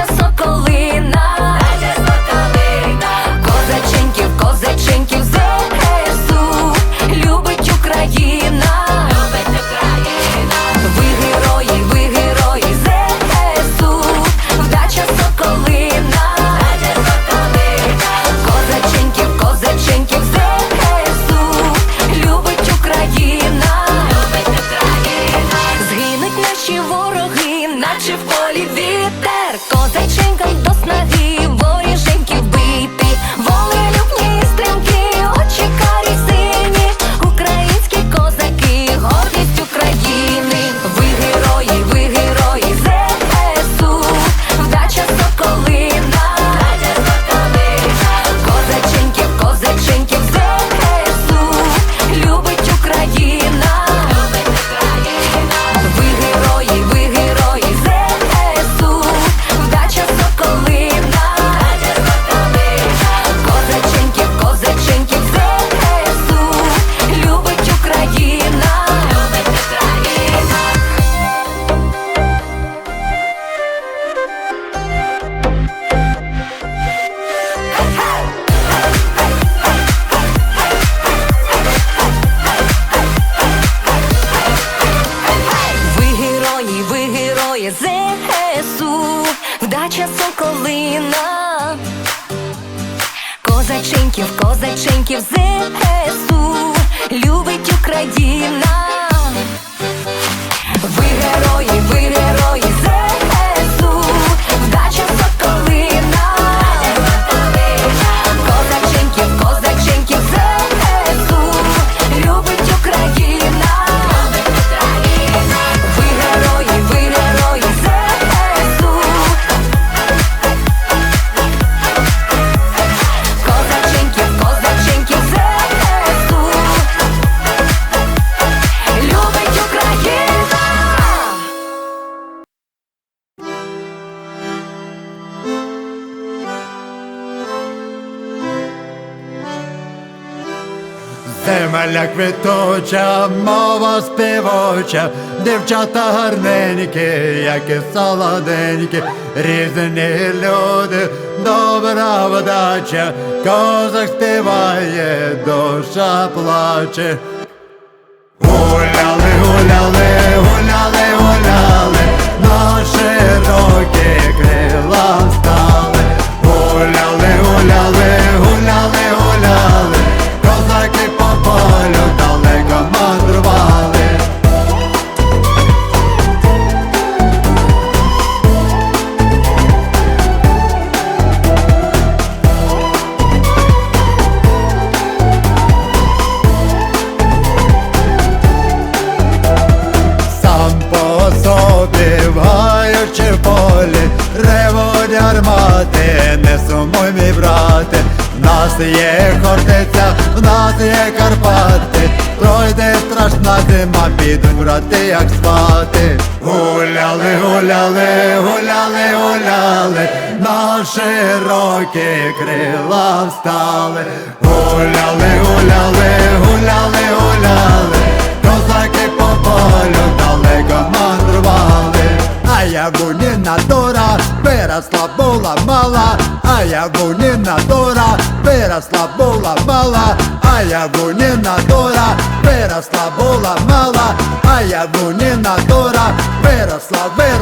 deixa só долина, козаченьків, козаченьків ЗСУ любить Україна, ви герої, ви герої. Земля квітуча, мова співоча, дівчата гарненькі, як і солоденькі, різні люди, добра вдача, козак співає, душа плаче. Гуляли, гуляли, гуляли, гуляли, на широкі крила. Гуляли, гуляли, гуляли, гуляли, гармати, не сумуй, мій брате, в нас є хортиця, в нас є Карпати, пройде страшна зима, підуть брати, як спати. Гуляли, гуляли, гуляли, гуляли, на широкі крила встали. Гуляли, гуляли, гуляли, гуляли. Козаки по полю далеко мандрували, а я буніна дора, виросла була мала, а я буніна дора, виросла була мала, а я буніна дора, виросла була мала, а я буніна дора, виросла, виросла,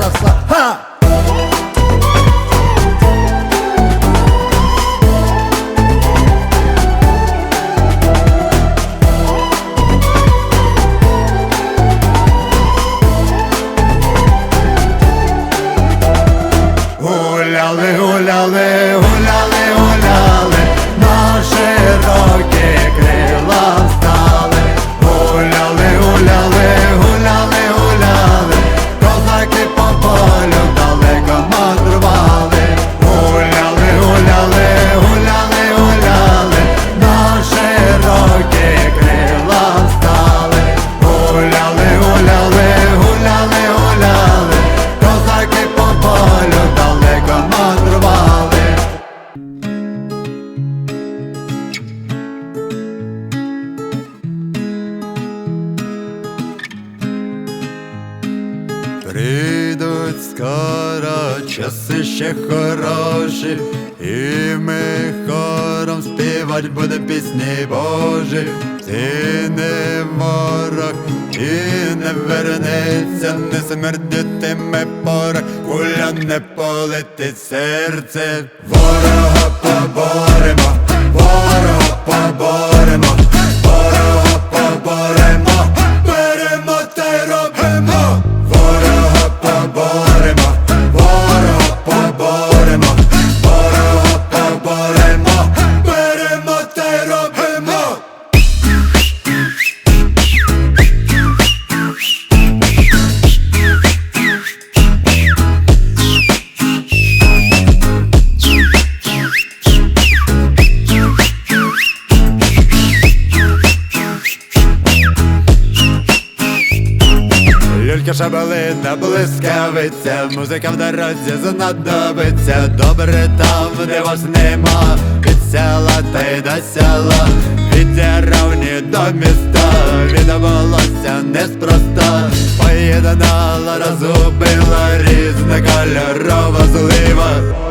Часи ще хороші, і ми хором співать буде пісні Божі, ти не ворог і не вернеться, не смердитиме порох, куля не полетить серце, ворога поборемо, ворога поборемо, ворога поборемо, Люлька шабалина, блискавиця, музика в дорозі знадобиться, добре там, де вас нема, від села та й до села, від деревні до міста, відбулося неспроста, поєднала, розгубила різна кольорова злива.